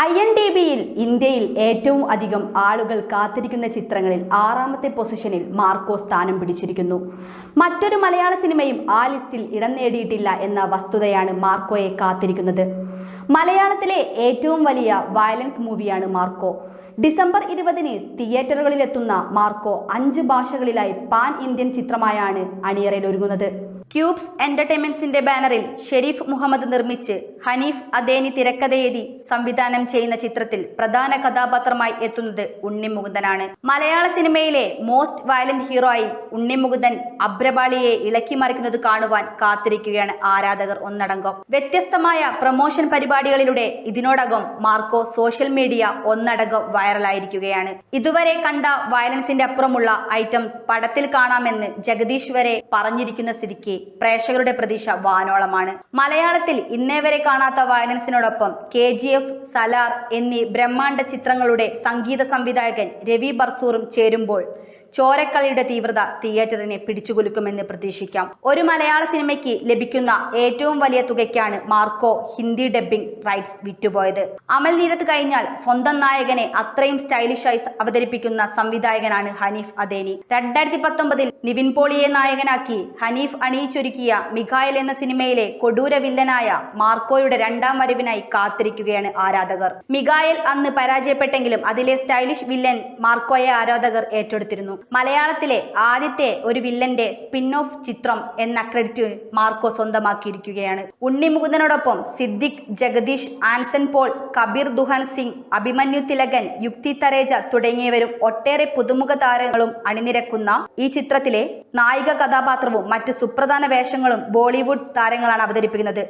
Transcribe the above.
I N D ബിയിൽ ഇന്ത്യയിൽ ഏറ്റവും അധികം ആളുകൾ കാത്തിരിക്കുന്ന ചിത്രങ്ങളിൽ ആറാമത്തെ പൊസിഷനിൽ മാർക്കോ സ്ഥാനം പിടിച്ചിരിക്കുന്നു. മറ്റൊരു മലയാള സിനിമയും ആ ലിസ്റ്റിൽ ഇടം നേടിയിട്ടില്ല എന്ന വസ്തുതയാണ് മാർക്കോയെ കാത്തിരിക്കുന്നത്. മലയാളത്തിലെ ഏറ്റവും വലിയ വയലൻസ് മൂവിയാണ് മാർക്കോ. ഡിസംബർ ഇരുപതിന് തിയേറ്ററുകളിലെത്തുന്ന മാർക്കോ അഞ്ച് ഭാഷകളിലായി പാൻ ഇന്ത്യൻ ചിത്രമായാണ് അണിയറയിൽ ഒരുങ്ങുന്നത്. ക്യൂബ്സ് എന്റർടൈൻമെന്റ്സിന്റെ ബാനറിൽ ഷെരീഫ് മുഹമ്മദ് നിർമ്മിച്ച് ഹനീഫ് അദേനി തിരക്കഥയെഴുതി സംവിധാനം ചെയ്യുന്ന ചിത്രത്തിൽ പ്രധാന കഥാപാത്രമായി എത്തുന്നത് ഉണ്ണി മുകുന്ദനാണ് മലയാള സിനിമയിലെ മോസ്റ്റ് വയലന്റ് ഹീറോ ആയി ഉണ്ണി മുകുന്ദൻ അബ്രപാളിയെ ഇളക്കി മറിക്കുന്നത് കാണുവാൻ കാത്തിരിക്കുകയാണ് ആരാധകർ ഒന്നടങ്കം. വ്യത്യസ്തമായ പ്രൊമോഷൻ പരിപാടികളിലൂടെ ഇതിനോടകം മാർക്കോ സോഷ്യൽ മീഡിയ ഒന്നടങ്കം വൈറലായിരിക്കുകയാണ്. ഇതുവരെ കണ്ട വയലൻസിന്റെ അപ്പുറമുള്ള ഐറ്റംസ് പടത്തിൽ കാണാമെന്ന് ജഗദീഷ് വരെ പറഞ്ഞിരിക്കുന്ന സ്ഥിതിക്ക് പ്രേക്ഷകരുടെ പ്രതീക്ഷ വാനോളമാണ്. മലയാളത്തിൽ ഇന്നേ വരെ കാണാത്ത വയലൻസിനോടൊപ്പം കെ ജി എഫ് സലാർ എന്നീ ബ്രഹ്മാണ്ഡ ചിത്രങ്ങളുടെ സംഗീത സംവിധായകൻ രവി ബർസൂറും ചേരുമ്പോൾ ചോരക്കളിയുടെ തീവ്രത തിയേറ്ററിനെ പിടിച്ചുകുലുക്കുമെന്ന് പ്രതീക്ഷിക്കാം. ഒരു മലയാള സിനിമയ്ക്ക് ലഭിക്കുന്ന ഏറ്റവും വലിയ തുകയ്ക്കാണ് മാർക്കോ ഹിന്ദി ഡബ്ബിംഗ് റൈറ്റ്സ് വിറ്റുപോയത്. അമൽ നീരത്ത് കഴിഞ്ഞാൽ സ്വന്തം നായകനെ അത്രയും സ്റ്റൈലിഷായി അവതരിപ്പിക്കുന്ന സംവിധായകനാണ് ഹനീഫ് അദേനി. രണ്ടായിരത്തി പത്തൊമ്പതിൽ നിവിൻ പോളിയെ നായകനാക്കി ഹനീഫ് അണിയിച്ചൊരുക്കിയ മിഖായൽ എന്ന സിനിമയിലെ കൊടൂര വില്ലനായ മാർക്കോയുടെ രണ്ടാം വരവിനായി കാത്തിരിക്കുകയാണ് ആരാധകർ. മിഖായൽ അന്ന് പരാജയപ്പെട്ടെങ്കിലും അതിലെ സ്റ്റൈലിഷ് വില്ലൻ മാർക്കോയെ ആരാധകർ ഏറ്റെടുത്തിരുന്നു. മലയാളത്തിലെ ആദ്യത്തെ ഒരു വില്ലന്റെ സ്പിൻ ഓഫ് ചിത്രം എന്ന ക്രെഡിറ്റ് മാർക്കോ സ്വന്തമാക്കിയിരിക്കുകയാണ്. ഉണ്ണി മുകുന്ദനോടൊപ്പം സിദ്ദിഖ് ജഗദീഷ് ആൻസൻ പോൾ കബീർ ദുഹൻ സിംഗ് അഭിമന്യു തിലകൻ യുക്തി തരേജ തുടങ്ങിയവരും ഒട്ടേറെ പുതുമുഖ താരങ്ങളും അണിനിരക്കുന്ന ഈ ചിത്രത്തിലെ നായിക കഥാപാത്രവും മറ്റ് സുപ്രധാന വേഷങ്ങളും ബോളിവുഡ് താരങ്ങളാണ് അവതരിപ്പിക്കുന്നത്.